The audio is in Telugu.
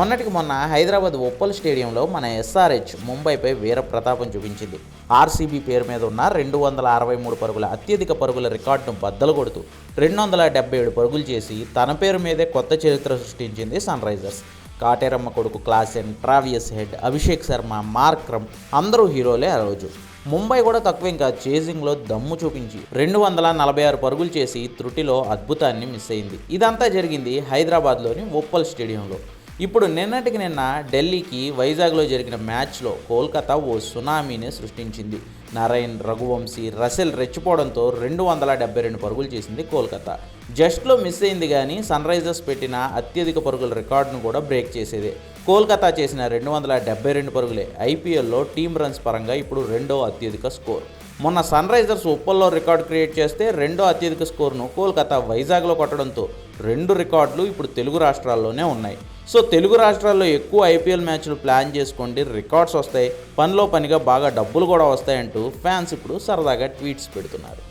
మొన్నటికి మొన్న హైదరాబాద్ ఉప్పల్ స్టేడియంలో మన ఎస్ఆర్హెచ్ ముంబైపై వీర ప్రతాపం చూపించింది. ఆర్సీబీ పేరు మీద ఉన్న రెండు వందల అరవై మూడు పరుగుల అత్యధిక పరుగుల రికార్డును బద్దలు కొడుతూ రెండు వందల డెబ్బై ఏడు పరుగులు చేసి తన పేరు మీదే కొత్త చరిత్ర సృష్టించింది సన్ రైజర్స్. కాటేరమ్మ కొడుకు Klaasen Travis Head Abhishek Sharma Markram అందరూ హీరోలే ఆ రోజు. ముంబై కూడా తక్కువ ఇంకా చేజింగ్లో దమ్ము చూపించి రెండు వందల నలభై ఆరు పరుగులు చేసి త్రుటిలో అద్భుతాన్ని మిస్ అయింది. ఇదంతా జరిగింది హైదరాబాద్లోని ఉప్పల్ స్టేడియంలో. ఇప్పుడు నిన్నటికి నిన్న ఢిల్లీకి వైజాగ్లో జరిగిన మ్యాచ్లో కోల్కతా ఓ సునామీని సృష్టించింది. నరైన్ రఘువంశీ రసెల్ రెచ్చిపోవడంతో రెండు వందల డెబ్బై రెండు పరుగులు చేసింది కోల్కతా. జస్ట్లో మిస్ అయింది కానీ సన్ రైజర్స్ పెట్టిన అత్యధిక పరుగుల రికార్డును కూడా బ్రేక్ చేసేదే. కోల్కతా చేసిన రెండు వందల డెబ్బై రెండు పరుగులే ఐపీఎల్లో టీం రన్స్ పరంగా ఇప్పుడు రెండో అత్యధిక స్కోర్. మొన్న సన్ రైజర్స్ ఉప్పల్లో రికార్డు క్రియేట్ చేస్తే రెండో అత్యధిక స్కోర్ను కోల్కతా వైజాగ్లో కొట్టడంతో రెండు రికార్డులు ఇప్పుడు తెలుగు రాష్ట్రాల్లోనే ఉన్నాయి. సో తెలుగు రాష్ట్రాల్లో ఎక్కువ ఐపీఎల్ మ్యాచ్లు ప్లాన్ చేసుకోండి రికార్డ్స్ వస్తాయి పనిలో పనిగా బాగా డబ్బులు కూడా వస్తాయంటూ ఫ్యాన్స్ ఇప్పుడు సరదాగా ట్వీట్స్ పెడుతున్నారు.